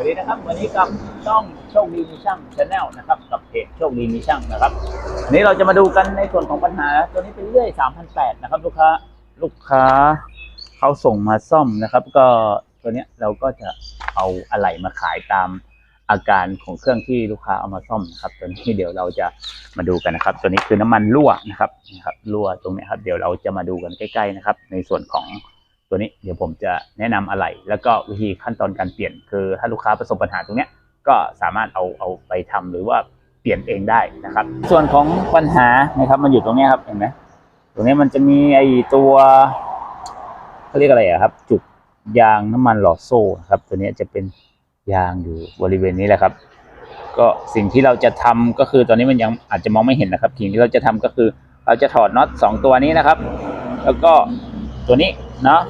วัสดีนะครับ วันนี้กับช่องโชคดีมีช่างชาแนลนะครับ กับเพจโชคดีมีช่างนะครับวันนี้เราจะมาดูกันในส่วนของปัญหา ตัวนี้เป็นเลื่อย3,008นะครับ ลูกค้าลูกค้าเขาส่งมาซ่อมนะครับ ก็ตัวเนี้ยเราก็จะเอาอะไหล่มาขายตามอาการของเครื่องที่ลูกค้าเอามาซ่อมนะครับตัวนี้เดี๋ยวเราจะมาดูกันนะครับ ตัวนี้คือน้ำมันรั่วนะครับนะครับรั่วตรงนี้ครับ เดี๋ยวเราจะมาดูกันใกล้ ๆนะครับ ในส่วนของ ตัวนี้เดี๋ยวผมจะแนะนำอะไร แล้วก็วิธีขั้นตอนการเปลี่ยน คือถ้าลูกค้าประสบปัญหาตรงเนี้ยก็สามารถเอาเอาไปทำหรือว่าเปลี่ยนเองได้นะครับ ส่วนของปัญหานะครับมันอยู่ตรงเนี้ยครับเห็นไหมตรงนี้มันจะมีไอตัวเขาเรียกอะไรอะครับ จุกยางน้ำมันหล่อโซ่ครับ ตัวนี้จะเป็นยางอยู่บริเวณนี้แหละครับ ก็สิ่งที่เราจะทำก็คือตอนนี้มันยังอาจจะมองไม่เห็นนะครับสิ่งที่เราจะทำก็คือ เราจะถอดน็อตสองตัวนี้นะครับ แล้วก็ ตัวนี้เนาะ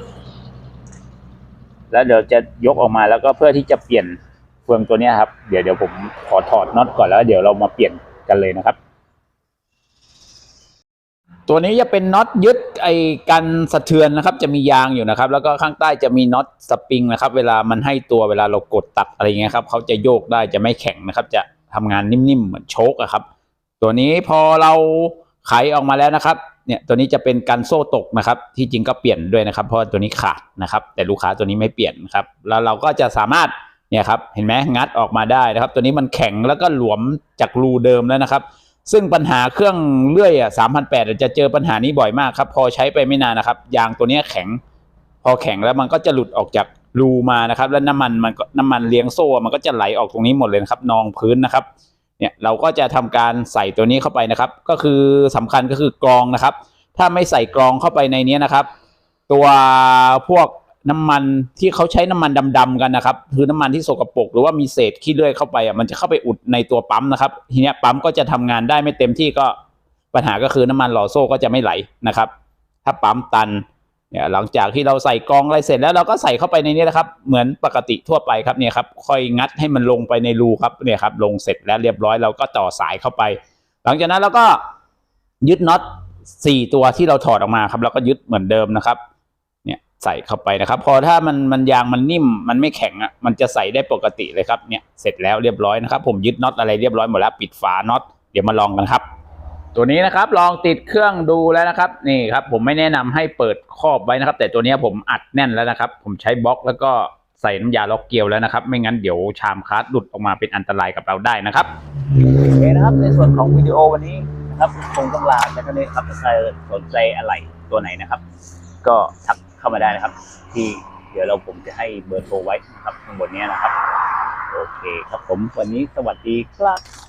แล้วเดี๋ยวจะยกออกมาแล้วก็เพื่อที่จะเปลี่ยนเฟืองตัวนี้ครับ เดี๋ยวเดี๋ยวผมขอถอดน็อตก่อนแล้วเดี๋ยวเรามาเปลี่ยนกันเลยนะครับ ตัวนี้จะเป็นน็อตยึดไอ้กันสะเทือนนะครับ จะมียางอยู่นะครับ แล้วก็ข้างใต้จะมีน็อตสปริงนะครับ เวลามันให้ตัวเวลาเรากดตัดอะไรเงี้ยครับเขาจะโยกได้จะไม่แข็งนะครับ จะทำงานนิ่มๆเหมือนโชคอะครับ ตัวนี้พอเราไขออกมาแล้วนะครับเนี่ยตัวนี้จะเป็นกันโซ่ตกนะครับ ที่จริงก็เปลี่ยนด้วยนะครับ เพราะตัวนี้ขาดนะครับ แต่ลูกค้าตัวนี้ไม่เปลี่ยนครับ แล้วเราก็จะสามารถเนี่ยครับเห็นไหมงัดออกมาได้นะครับ ตัวนี้มันแข็งแล้วก็หลวมจากรูเดิมแล้วนะครับ ซึ่งปัญหาเครื่องเลื่อยอะสามพันแปดจะเจอปัญหานี้บ่อยมากครับ พอใช้ไปไม่นานนะครับ ยางตัวนี้แข็ง พอแข็งแล้วมันก็จะหลุดออกจากรูมานะครับ แล้วน้ำมันมันก็น้ำมันเลี้ยงโซ่มันก็จะไหลออกตรงนี้หมดเลยครับนองพื้นนะครับ เนี่ยเราก็จะทำการใส่ตัวนี้เข้าไปนะครับ ก็คือสำคัญก็คือกรองนะครับ ถ้าไม่ใส่กรองเข้าไปในนี้นะครับ ตัวพวกน้ำมันที่เขาใช้น้ำมันดำๆกันนะครับ คือน้ำมันที่สกปรกหรือว่ามีเศษขี้เลื่อยเข้าไปอะมันจะเข้าไปอุดในตัวปั๊มนะครับทีนี้ปั๊มก็จะทำงานได้ไม่เต็มที่ก็ปัญหาก็คือน้ำมันหล่อโซ่ก็จะไม่ไหลนะครับ ถ้าปั๊มตัน เนี่ยหลังจากที่เราใส่กองอะไรเสร็จแล้วเราก็ใส่เข้าไปในนี้นะครับ เหมือนปกติทั่วไปครับเนี่ยครับค่อยงัดให้มันลงไปในรูครับเนี่ยครับลงเสร็จแล้วเรียบร้อยเราก็ต่อสายเข้าไป หลังจากนั้นเราก็ยึดน็อตสี่ตัวที่เราถอดออกมาครับแล้วก็ยึดเหมือนเดิมนะครับเนี่ยใส่เข้าไปนะครับ พอถ้ามันมันยางมันนิ่มมันไม่แข็งอะมันจะใส่ได้ปกติเลยครับเนี่ยเสร็จแล้วเรียบร้อยนะครับ ผมยึดน็อตอะไรเรียบร้อยหมดแล้วปิดฝาน็อตเดี๋ยวมาลองกันครับ ตัวนี้นะครับลองติดเครื่องดูแล้วนะครับนี่ครับผมไม่แนะนำให้เปิดครอบไว้นะครับ แต่ตัวนี้ผมอัดแน่นแล้วนะครับ ผมใช้บล็อกแล้วก็ใส่น้ำยาล็อกเกลียวแล้วนะครับ ไม่งั้นเดี๋ยวชามคาร์ดหลุดออกมาเป็นอันตรายกับเราได้นะครับโอเคนะครับในส่วนของวิดีโอวันนี้นะครับคงต้องลาแต่ก็นี้ครับถ้าใครสนใจอะไรตัวไหนนะครับ ก็ทักเข้ามาได้นะครับ ที่เดี๋ยวเราผมจะให้เบอร์โทรไว้นะครับข้างบนนี้นะครับ โอเคครับผมวันนี้สวัสดีครับ